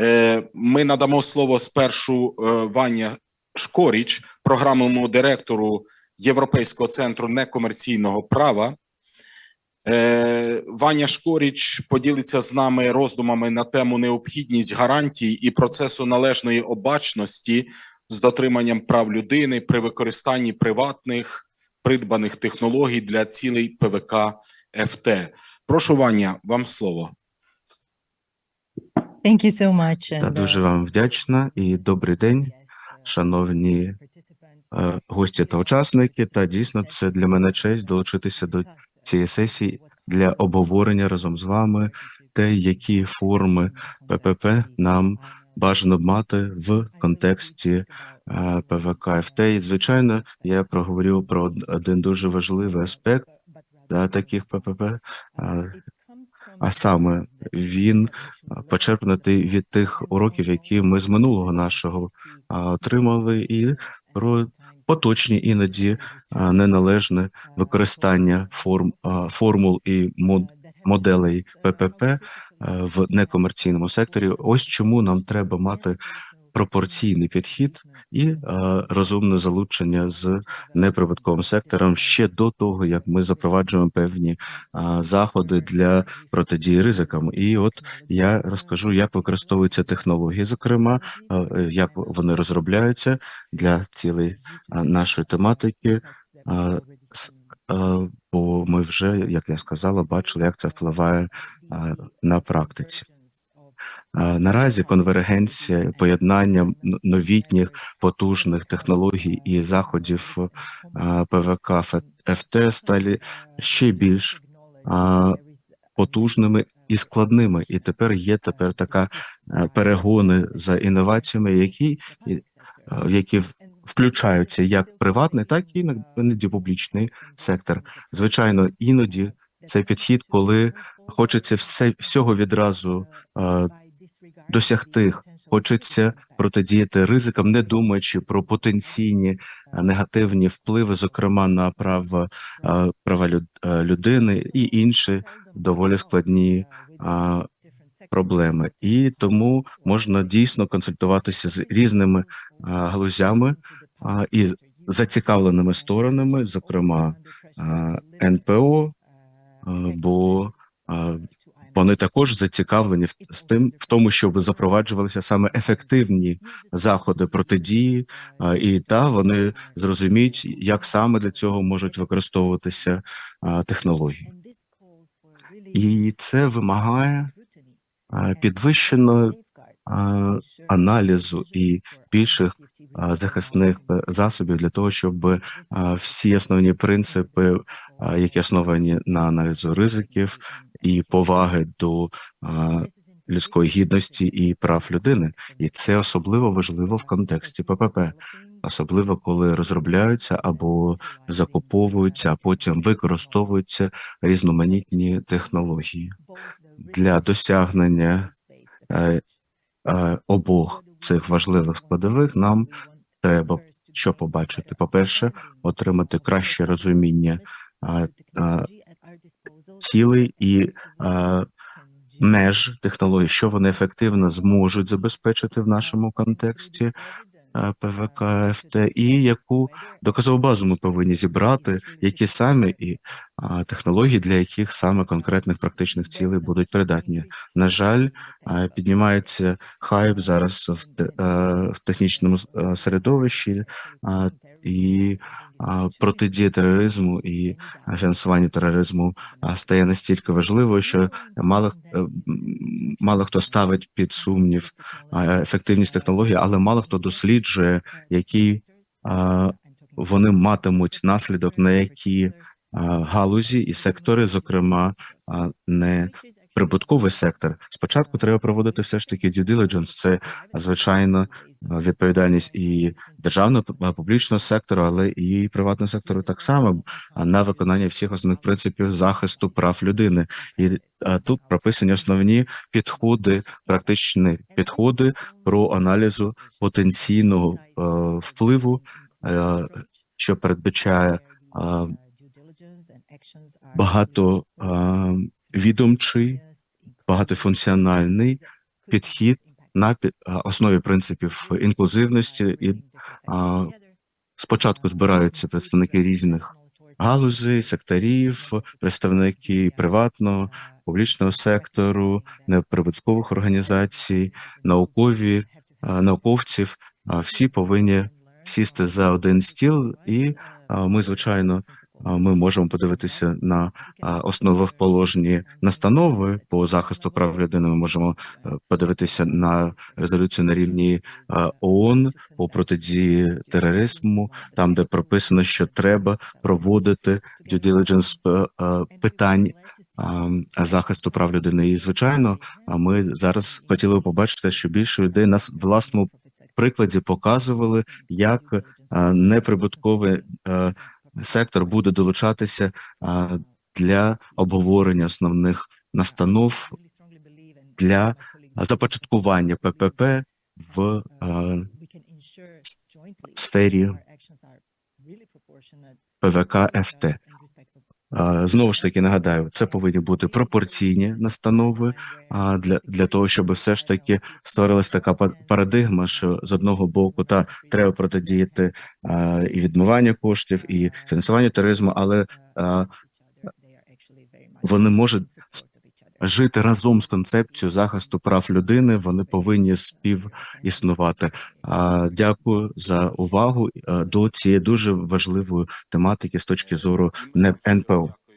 Е, Ми надамо слово спершу е, Ваня Шкоріч, програмному директору Європейського центру некомерційного права. Е, Ваня Шкоріч поділиться з нами роздумами на тему необхідність гарантій і процесу належної обачності з дотриманням прав людини при використанні приватних придбаних технологій для цілей ПВК ФТ. Прошу, Ваня, вам слово. Thank you so much. Та дуже uh, вам вдячна і добрий день, шановні е, гості та учасники. Та дійсно це для мене честь долучитися до цієї сесії для обговорення разом з вами те, які форми ППП нам бажано мати в контексті е, ПВК ФТ. І звичайно, я проговорю про один дуже важливий аспект таких ППП, а саме він а, почерпнутий від тих уроків, які ми з минулого нашого отримали, і про поточні іноді неналежне використання форм формул і мод, моделей ППП в некомерційному секторі. Ось чому нам треба мати пропорційний підхід і е, розумне залучення з неприбутковим сектором ще до того, як ми запроваджуємо певні е, заходи для протидії ризикам. І от я розкажу, як використовуються технології, зокрема, е, як вони розробляються для цілей нашої тематики. Бо ми вже, як я сказала, бачили, як це впливає на практиці. Наразі конвергенція, поєднання новітніх потужних технологій і заходів ПВК ФТ стали ще більш потужними і складними. І тепер є тепер така перегони за інноваціями, які які включаються як приватний, так і іноді публічний сектор. Звичайно, іноді це підхід, коли хочеться все всього відразу досягти, хочеться протидіяти ризикам, не думаючи про потенційні е, негативні впливи, зокрема на права е, права е, людини і інші доволі складні проблеми. І тому можна дійсно консультуватися з різними галузями і зацікавленими сторонами, зокрема НПО, бо вони також зацікавлені в з тим, в тому, щоб запроваджувалися саме ефективні заходи протидії, і та вони зрозуміють, як саме для цього можуть використовуватися технології. І це вимагає підвищеної аналізу і більших захисних е, засобів для того, щоб всі основні принципи, які основані на аналізу ризиків і поваги до людської гідності і прав людини, і це особливо важливо в контексті ППП, особливо коли розробляються або закуповуються, а потім використовуються різноманітні технології для досягнення е, е, обох цих важливих складових. Нам треба що побачити. По перше, отримати краще розуміння цілей і меж технологій, що вони ефективно зможуть забезпечити в нашому контексті е, ПВК ФТ, і яку доказову базу ми повинні зібрати, які саме і а, технології, для яких саме конкретних практичних цілей будуть придатні. На жаль, е, піднімається хайп зараз в, е, в технічному е, середовищі а, і а, протидія тероризму і фінансування тероризму стає настільки важливою, що мало е, мало хто ставить під сумнів ефективність технології, але мало хто досліджує, які вони матимуть наслідок на які галузі і сектори, зокрема, не прибутковий сектор. Спочатку треба проводити все ж таки due diligence, це звичайно відповідальність і державного публічного сектору, але і приватного сектору так само на виконання всіх основних принципів захисту прав людини. І а, тут прописані основні підходи, практичні підходи про аналізу потенційного впливу, що передбачає багато е, відомчий, багатофункціональний підхід на основі принципів інклюзивності і а, спочатку збираються представники різних галузей, секторів, представники приватного, публічного сектору, неприбуткових організацій, наукові науковців. Всі повинні сісти за один стіл, і ми, звичайно, ми можемо подивитися на основоположні настанови по захисту прав людини. Ми можемо е, подивитися на резолюцію на рівні е, ООН по протидії тероризму, там де прописано, що треба проводити due diligence е, питань захисту прав людини. І звичайно, ми зараз хотіли побачити, що більше людей на власному прикладі показували, як а, неприбутковий е, сектор буде долучатися для обговорення основних настанов для започаткування ППП в сфері ПВК ФТ. Знову ж таки нагадаю, це повинні бути пропорційні настанови для, для того, щоб все ж таки створилась така па- парадигма, що з одного боку та треба протидіяти і відмиванню коштів, і фінансуванню тероризму, але вони можуть жити разом з концепцією захисту прав людини. Вони повинні співіснувати. Дякую за увагу е, до цієї дуже важливої тематики з точки зору НПО.